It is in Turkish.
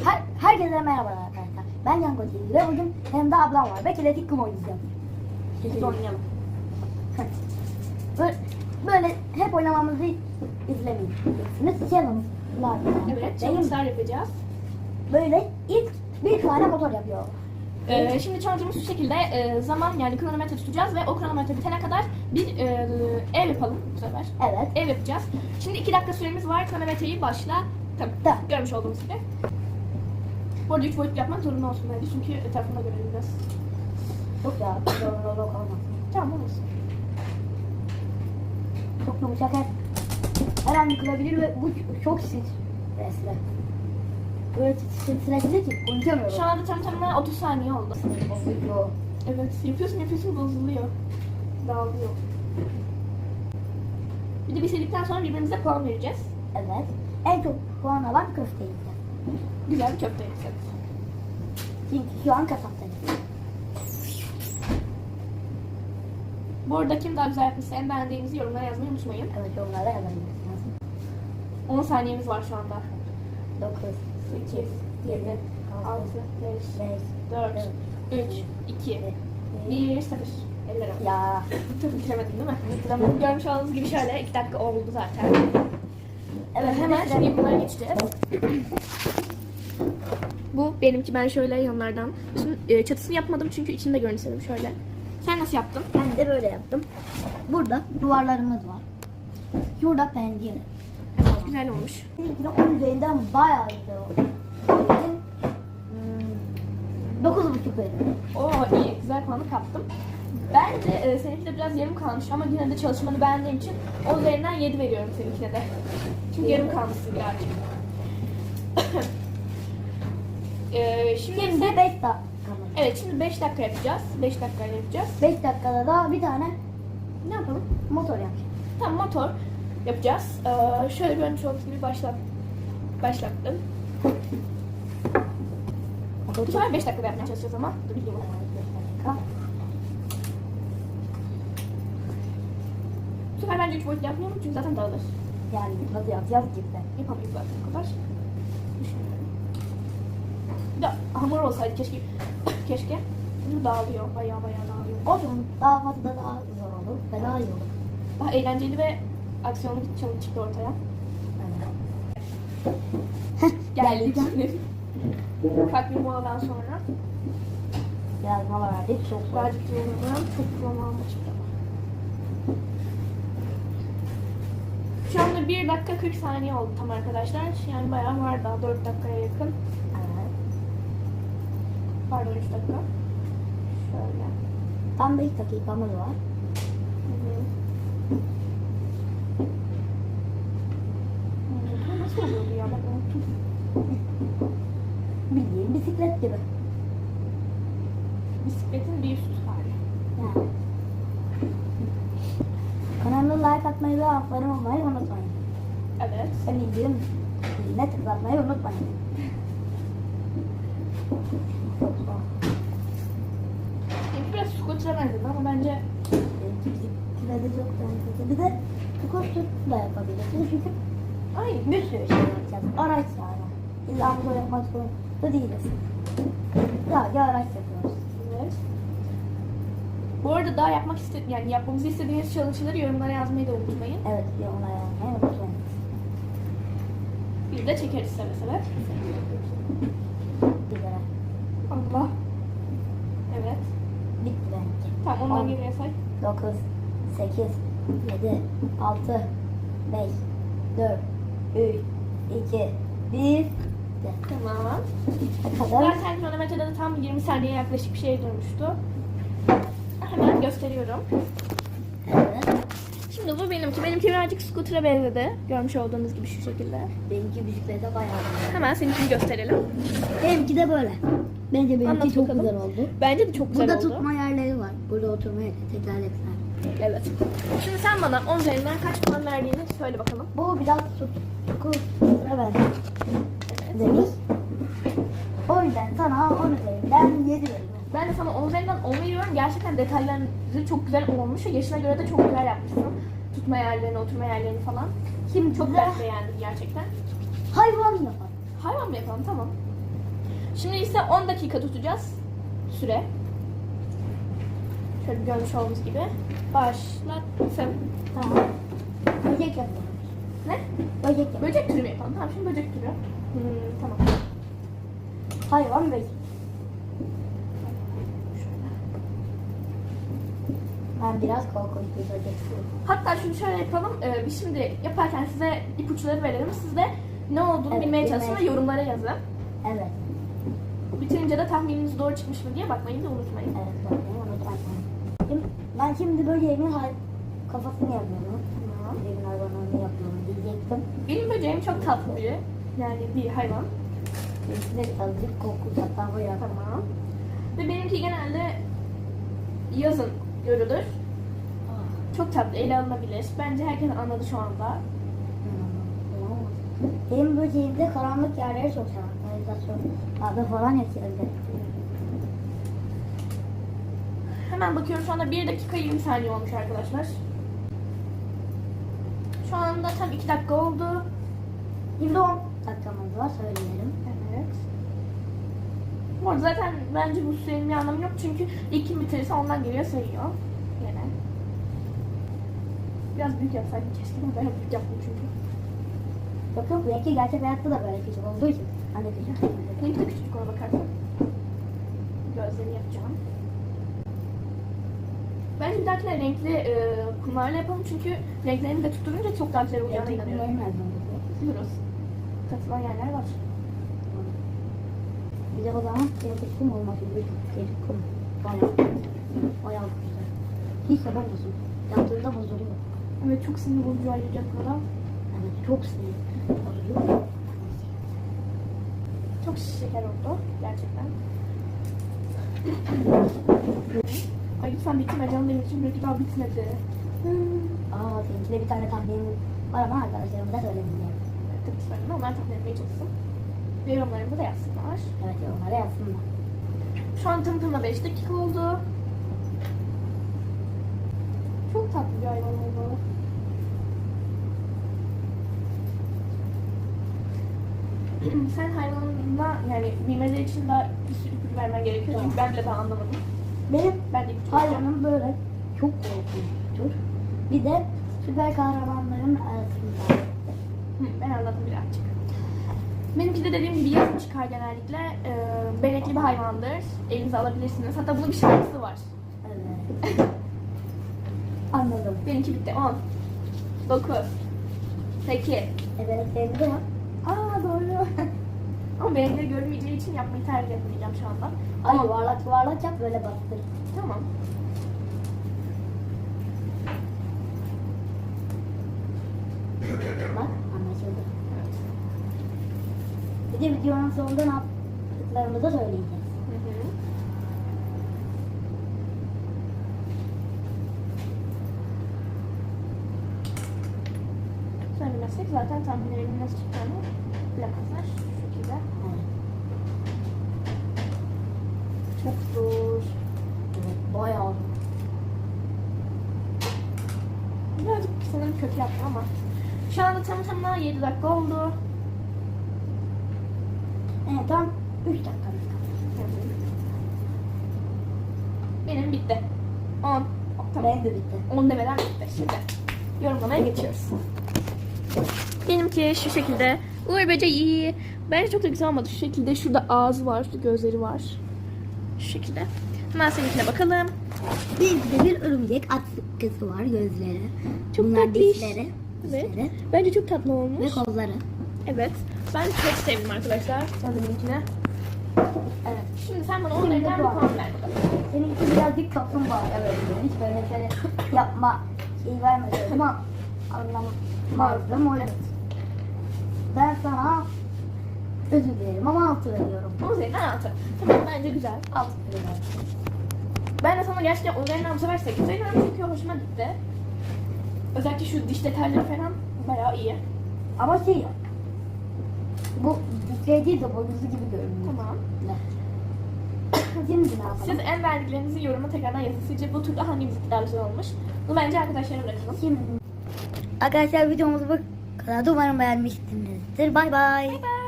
Her, herkese merhaba arkadaşlar. Ben Yan Koçeli ve bugün yanımda ablam var ve kinetik kum oynayacağım. Biz oynayalım. Böyle, böyle hep oynamamızı izlemeyeceksiniz. Challenge'lar. Evet, challenge'lar yapacağız. Böyle ilk bir tane motor yapıyor. Ee, şimdi challenge'ımız şu şekilde e, zaman yani kronometre tutacağız ve o kronometre bitene kadar bir e, ev yapalım bu sefer. Evet. Ev yapacağız. Şimdi iki dakika süremiz var. Kronometreyi başla. Tamam. Tamam. Görmüş olduğunuz gibi. Bu arada üç boyutlu yapmak zorunda olsun bence çünkü etrafında görelim biraz. Çok ya. Zor zor olmaz. Tamam olsun. Çok yumuşak her, her an yıkılabilir ve bu çok stresli. Böyle stresli ki konuşamıyorum. Şu anda tam tamına 30 saniye oldu. Bozuyor. Evet yapıyorsun yapıyorsun bozuluyor. Dağılıyor. Bir de bitirdikten sonra birbirimize puan vereceğiz. Evet. En çok puan alan köfte yiyeceğiz. Güzel bir köfte yapacağız. Çünkü şu an kasaptayız. Bu arada kim daha güzel yapmışsa en beğendiğinizi yorumlara yazmayı unutmayın. Evet yorumlara yazabilirsiniz. 10 saniyemiz var şu anda. 9, 8, 7, 6, 5, 5, 4, 3, 2, 1, 0. Ellerim. Ya. Bitiremedim değil mi? Bitiremedim. Görmüş olduğunuz gibi şöyle 2 dakika oldu zaten. Evet hemen şimdi bunlara geçeceğiz. Bu benimki ben şöyle yanlardan. Şimdi e, çatısını yapmadım çünkü içinde görün istedim şöyle. Sen nasıl yaptın? Ben de böyle yaptım. Burada duvarlarımız var. Şurada pencere. Evet, güzel olmuş. Benimkine 10 üzerinden bayağı güzel oldu. Hmm, 9,5 veriyorum. Oo iyi güzel puanı kaptım. Ben de e, seninki de biraz yarım kalmış ama yine de çalışmanı beğendiğim için o üzerinden 7 veriyorum seninkine de. Çünkü yarım kalmışsın birazcık. e, şimdi Şimdi ise- 5 dakika. evet şimdi 5 dakika yapacağız. 5 dakika yapacağız. 5 dakikada da bir tane Ne yapalım? motor yapacağım. Tam motor yapacağız. Ee, şöyle görmüş olduğunuz gibi başlat, başlattım. Bu sefer 5 dakikada yapmaya çalışacağız ama. Dur bileyim onu. Bu sefer bence 3 boyutlu yapmayalım çünkü zaten dağılır. Yani nasıl yapacağız cidden. Yapamayız zaten o kadar. Düşünüyorum. Bir de hamur olsaydı keşke. keşke. Bu dağılıyor. Bayağı bayağı dağılıyor. Olsun daha fazla daha zor olur ve daha iyi olur. Daha eğlenceli ve aksiyonlu bir challenge çıktı ortaya. Geldik. Ufak bir moladan sonra. Biraz mola verdik çok zor. Birazcık yoruldum. Çok program çıktı. Şu anda 1 dakika 40 saniye oldu tam arkadaşlar. Yani bayağı var daha 4 dakikaya yakın. Pardon 3 dakika. Şöyle. Tam 5 dakikamız var. Hı hı. Evet. Ve bildiğim ziline tıklatmayı unutmayın. Benimki biraz scooter'a benzedi ama bence bisiklete çok benzedi. Bir de scooter da yapabilirsiniz çünkü ay bir sürü şey yapacağız. Araç yani. İlla motor yapmak zorunda değiliz. Sadece araç yapıyoruz. Evet. Bu arada daha yapmak iste yani yapmamızı istediğiniz challenge'ları yorumlara yazmayı da unutmayın. Evet, yorumlara yazmayı unutmayın. Bir de çekeriz seve seve. Allah. Evet. Bitti benimki. Tamam ondan On. geriye say. 9, 8, 7, 6, 5, 4, 3, 2, 1. Tamam. Kadar? Zaten kronometrede de tam 20 saniye yaklaşık bir şey durmuştu. Hemen gösteriyorum. Şimdi bu benimki. Benimki birazcık scooter'a benzedi. Görmüş olduğunuz gibi şu şekilde. Benimki bisiklete bayağı. Hemen seninkini gösterelim. Benimki de böyle. Bence benimki Anlat çok bakalım. güzel oldu. Bence de çok güzel Burada oldu. tutma yerleri var. Burada oturma tekerlekler. Evet. Şimdi sen bana 10 üzerinden kaç puan verdiğini söyle bakalım. Bu biraz tut. Evet. Demiş. O yüzden sana 10 üzerinden 7 veriyorum. Ben de sana 10 üzerinden 10 veriyorum. Gerçekten detayları çok güzel olmuş ve yaşına göre de çok güzel yapmışsın. Tutma yerlerini, oturma yerlerini falan. Kim çok Güzel. ben beğendim gerçekten. Hayvan yapar. Hayvan mı yapalım? Tamam. Şimdi ise 10 dakika tutacağız. Süre. Şöyle görmüş olduğunuz gibi. Başlattım. Tamam. Böcek yapalım. Ne? Böcek yapalım. Böcek türü mü yapalım? Tamam şimdi böcek türü. Hmm, tamam. Hayvan böcek. Şöyle. Ben biraz korkunç bir böcek istiyorum. Hatta şunu şöyle yapalım. Ee, biz şimdi yaparken size ipuçları verelim. Siz de ne olduğunu Evet, bilmeye çalışın ve yorumlara yazın. Evet. Bitirince de tahmininiz doğru çıkmış mı diye bakmayı da unutmayın. Evet. Bakmayı unutmayın. Şimdi, ben şimdi böceğimin hay- kafasını yapıyorum. Tamam. Böceğimin hayvanını yapıyorum diyecektim. Benim böceğim çok tatlı biri. Yani bir hayvan. De azıcık korkunç hatta böyle. Tamam. Ve benimki genelde yazın görülür. Çok tatlı, ele alınabilir. Bence herkes anladı şu anda. Benim böceğimde karanlık yerleri çok sever. Adı falan yaşıyordu. Hemen bakıyorum şu anda 1 dakika 20 saniye olmuş arkadaşlar. Şu anda tam 2 dakika oldu. Şimdi 10 dakikamız var söyleyelim. Evet. Arada zaten bence bu sürenin bir anlamı yok çünkü ilk kim bitirirse ondan geriye sayıyor. Yine. Biraz büyük yapsaydım keşke ama ben büyük yaptım çünkü. Yok yok belki gerçek hayatta da böyle küçük olduğu için. Hani küçük. Benimki de küçük ona bakarsan. Gözlerini yapacağım. Bence bir dahakine renkli e, kumlarla yapalım çünkü renklerini de tutturunca çok daha güzel olacağına inanıyorum. nereden oluyor? Biliyoruz. Katılan yerler var. Bir de o zaman gerçek kum olması gerçek kum. Bayağı. Güzel. Hiç yapamıyorsun. Yaptığında bozuluyor. Evet çok sinir bozucu ayrıca burada. Evet çok sinir. Bozuluyor. Çok şeker oldu gerçekten. Ay lütfen bitirme canım benim için belki daha bitmedi. Aa seninkide bir tane tahminim var ama arkadaşlarıma da söylemeyeceğim. Tabii söyleme onlar tahmin etmeye çalışsın. Yorumlarımı da yazsınlar. Evet yorumlara yazsınlar. Şu an tam tamına 5 dakika oldu. Çok tatlı bir hayvan oldu. Sen hayvanına yani bilmeleri için daha bir sürü ipucu vermen gerekiyor çünkü ben bile daha anlamadım. Benim Ben de ipucu vereceğim. hayvanım böyle çok korkunçtur. Bir de süper kahramanların arasında. Hı, ben anladım birazcık. Benimki de dediğim gibi yazın çıkar genellikle. Ee, benekli bir hayvandır. Elinize alabilirsiniz. Hatta bunun bir şarkısı var. Evet. Anladım. Benimki bitti. 10 9 8 Ebeletlerini de yap. Aa doğru. Ama benekleri görmeyeceği için yapmayı tercih etmeyeceğim şu anda. Ay Ama yuvarlak yuvarlak yap böyle bastır. tamam. Bir de videonun sonunda ne yaptıklarımızı söyleyeceğiz. Hı hı. Söylemezsek zaten tahminlerimin nasıl çıktığını bilemezler. Şu şekilde. Evet. Çok zor. Evet bayağı. Birazcık sanırım kötü yaptım ama. Şu anda tam tamına 7 dakika oldu. Evet tam 3 dakikamız kaldı. Benim bitti. 10. Tamam. Benim de bitti. 10 demeden bitti. Şimdi yorumlamaya geçiyoruz. Benimki şu şekilde. Uğur böceği. Bence çok da güzel olmadı. Şu şekilde şurada ağzı var, şurada gözleri var. Şu şekilde. Hemen seninkine bakalım. Bir de bir örümcek at sıkkısı var gözleri. Çok Bunlar tatlış. dişleri. Evet. Dişleri. Bence çok tatlı Ve olmuş. kolları. Evet. Ben çok sevdim arkadaşlar. Sen de benimkine. Evet. Şimdi sen bana Şimdi onlardan bir puan ver. Seninki birazcık kaplumbağa evet. Hiç böyle şöyle yapma şey vermedi ama anlamazdım o yüzden. Ben sana özür dilerim ama altı veriyorum. 10 üzerinden 6. Tamam bence güzel. Altı veriyorum. Ben de sana gerçekten 10 üzerinden bu sefer 8 veriyorum çünkü hoşuma gitti. Özellikle şu diş detayları falan bayağı iyi. Ama şey yok. Bu şey değil de boynuzu gibi görünüyor. Tamam. Şimdi ne yapalım? Siz en verdiklerinizi yoruma tekrardan yazın. Sizce bu turda hangi müzik daha güzel olmuş? Bunu bence arkadaşlara bırakalım. Şimdi Arkadaşlar videomuz bu kadar. Umarım beğenmişsinizdir. Bay bay. Bye bye.